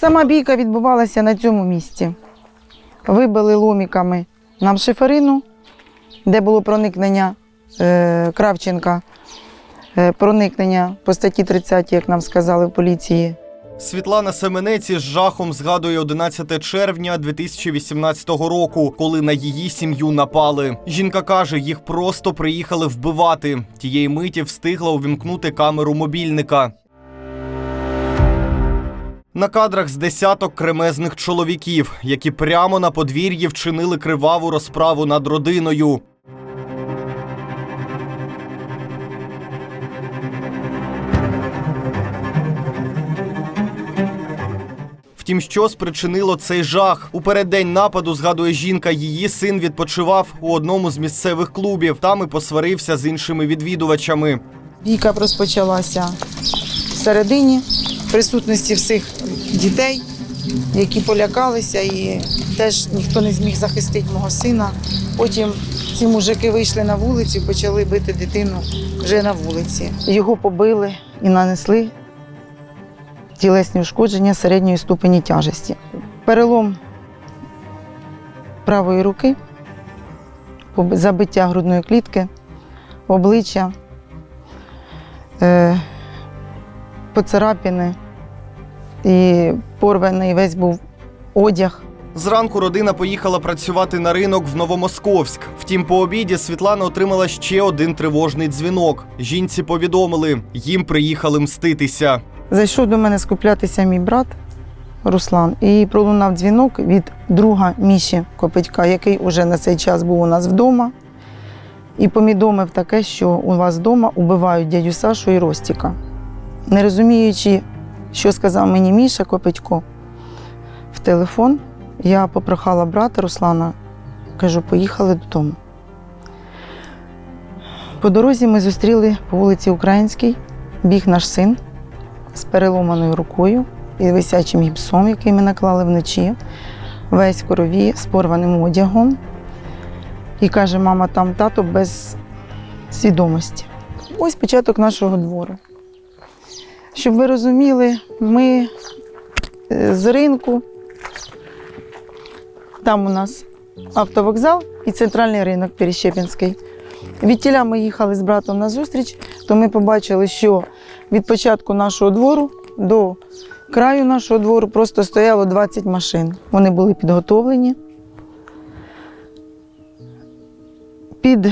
Сама бійка відбувалася на цьому місці. Вибили ломіками нам шиферину, де було проникнення е, Кравченка, е, проникнення по статті 30, як нам сказали в поліції. Світлана Семенець із жахом згадує 11 червня 2018 року, коли на її сім'ю напали. Жінка каже, їх просто приїхали вбивати. Тієї миті встигла увімкнути камеру мобільника. На кадрах з десяток кремезних чоловіків, які прямо на подвір'ї вчинили криваву розправу над родиною. Втім, що спричинило цей жах? У переддень нападу, згадує жінка, її син відпочивав у одному з місцевих клубів. Там і посварився з іншими відвідувачами. Бійка розпочалася всередині присутності всіх дітей, які полякалися, і теж ніхто не зміг захистити мого сина. Потім ці мужики вийшли на вулицю і почали бити дитину вже на вулиці. Його побили і нанесли тілесні ушкодження середньої ступені тяжесті. Перелом правої руки, забиття грудної клітки, обличчя е, поцарапини і порваний весь був одяг. Зранку родина поїхала працювати на ринок в Новомосковськ. Втім, по обіді Світлана отримала ще один тривожний дзвінок. Жінці повідомили, їм приїхали мститися. Зайшов до мене скуплятися мій брат Руслан і пролунав дзвінок від друга Міші Копитька, який уже на цей час був у нас вдома. І повідомив таке, що у вас вдома убивають дядю Сашу і Ростіка. Не розуміючи, що сказав мені Міша Копитько в телефон, я попрохала брата Руслана, кажу, поїхали додому. По дорозі ми зустріли по вулиці Українській, біг наш син з переломаною рукою і висячим гіпсом, який ми наклали вночі, весь в крові з порваним одягом. І каже, мама, там тато без свідомості. Ось початок нашого двору. Щоб ви розуміли, ми е, з ринку, там у нас автовокзал і центральний ринок Перещепінський. Відтіля ми їхали з братом на зустріч, то ми побачили, що від початку нашого двору до краю нашого двору просто стояло 20 машин. Вони були підготовлені. Під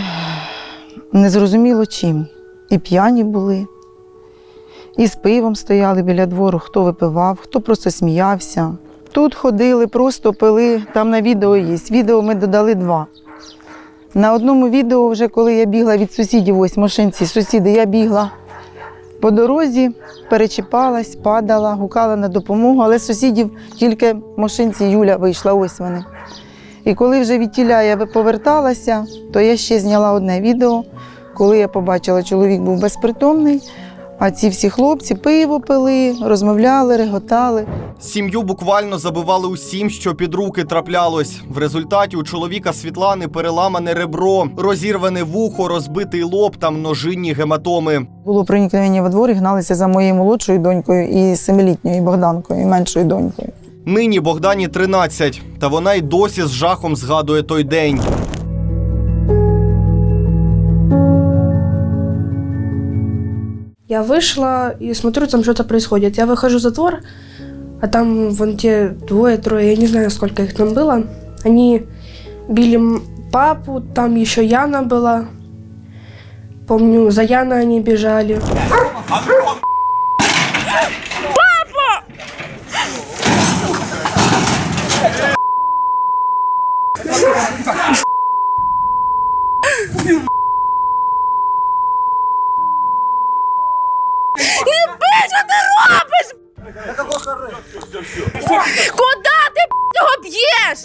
незрозуміло чим. І п'яні були, і з пивом стояли біля двору, хто випивав, хто просто сміявся. Тут ходили, просто пили, там на відео є. Відео ми додали два. На одному відео, вже коли я бігла від сусідів, ось машинці, сусіди, я бігла по дорозі, перечіпалась, падала, гукала на допомогу, але сусідів тільки машинці Юля вийшла, ось вони. І коли вже від тіля я поверталася, то я ще зняла одне відео, коли я побачила, чоловік був безпритомний, а ці всі хлопці пиво пили, розмовляли, реготали. Сім'ю буквально забивали усім, що під руки траплялось. В результаті у чоловіка Світлани переламане ребро, розірване вухо, розбитий лоб та множинні гематоми. Було проникнення во двор і гналися за моєю молодшою донькою і семилітньою Богданкою, і меншою донькою. Нині Богдані 13, та вона й досі з жахом згадує той день. Я вышла и смотрю, там что-то происходит. Я выхожу за двор, а там вон те двое-трое, я не знаю, сколько их там было. Они били папу, там еще Яна была. Помню, за Яной они бежали. Куда ти б**, його б'єш?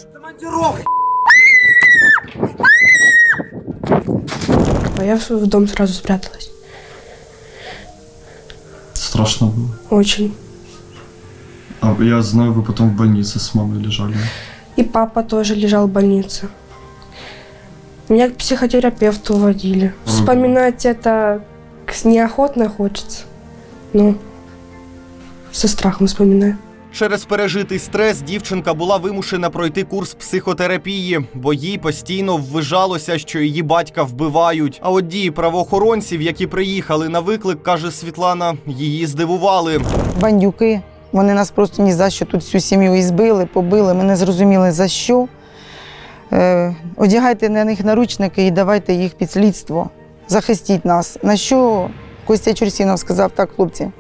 А я в в дом сразу спряталась. Страшно было. Очень. А я знаю, вы потом в больнице с мамой лежали. И папа тоже лежал в больнице. Меня к психотерапевту водили. Вспоминать это неохотно хочется. Ну, со страхом вспоминаю. Через пережитий стрес дівчинка була вимушена пройти курс психотерапії, бо їй постійно ввижалося, що її батька вбивають. А от дії правоохоронців, які приїхали на виклик, каже Світлана, її здивували. Бандюки. Вони нас просто ні за що тут всю сім'ю і збили, побили. Ми не зрозуміли за що. Е, одягайте на них наручники і давайте їх під слідство. Захистіть нас. На що Костя Чурсінов сказав, так, хлопці,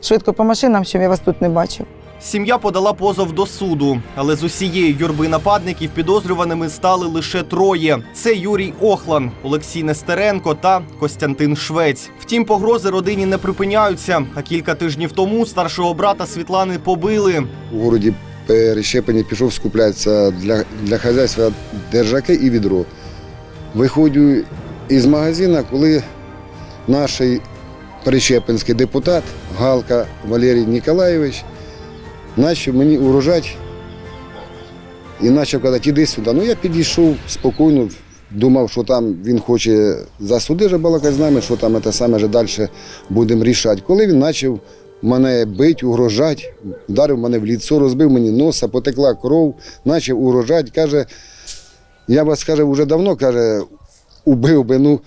швидко по машинам, щоб я вас тут не бачив. Сім'я подала позов до суду, але з усієї юрби нападників підозрюваними стали лише троє: це Юрій Охлан, Олексій Нестеренко та Костянтин Швець. Втім, погрози родині не припиняються. А кілька тижнів тому старшого брата Світлани побили. У городі Перещепені пішов скуплятися для, для хазяйства держаки і відро. Виходжу із магазину, коли наш перещепинський депутат Галка Валерій Ніколаєвич почав мені урожати і почав казати, іди сюди. Ну я підійшов спокійно, думав, що там він хоче за суди же балакати з нами, що там це саме вже далі будемо рішати. Коли він почав мене бити, угрожати, вдарив мене в ліцо, розбив мені носа, потекла кров, почав угрожати. Каже, я вас каже, вже давно каже, убив би, ну,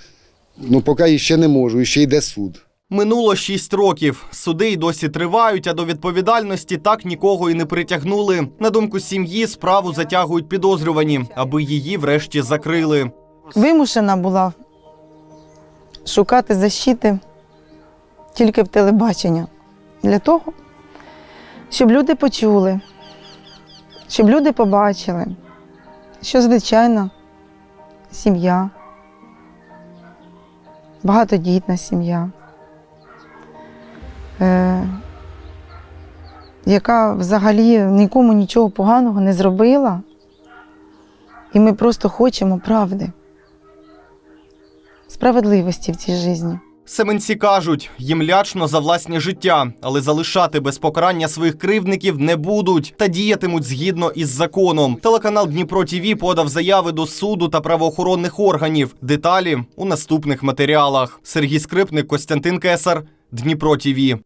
ну поки ще не можу, ще йде суд. Минуло шість років. Суди й досі тривають, а до відповідальності так нікого і не притягнули. На думку сім'ї, справу затягують підозрювані, аби її врешті закрили. Вимушена була шукати защити тільки в телебачення. Для того, щоб люди почули, щоб люди побачили, що звичайна сім'я, багатодітна сім'я, яка взагалі нікому нічого поганого не зробила. І ми просто хочемо правди, справедливості в цій житті. Семенці кажуть, їм лячно за власні життя, але залишати без покарання своїх кривдників не будуть та діятимуть згідно із законом. Телеканал Дніпро ТІВІ подав заяви до суду та правоохоронних органів. Деталі у наступних матеріалах. Сергій Скрипник, Костянтин Кесар, Дніпро ТІВІ.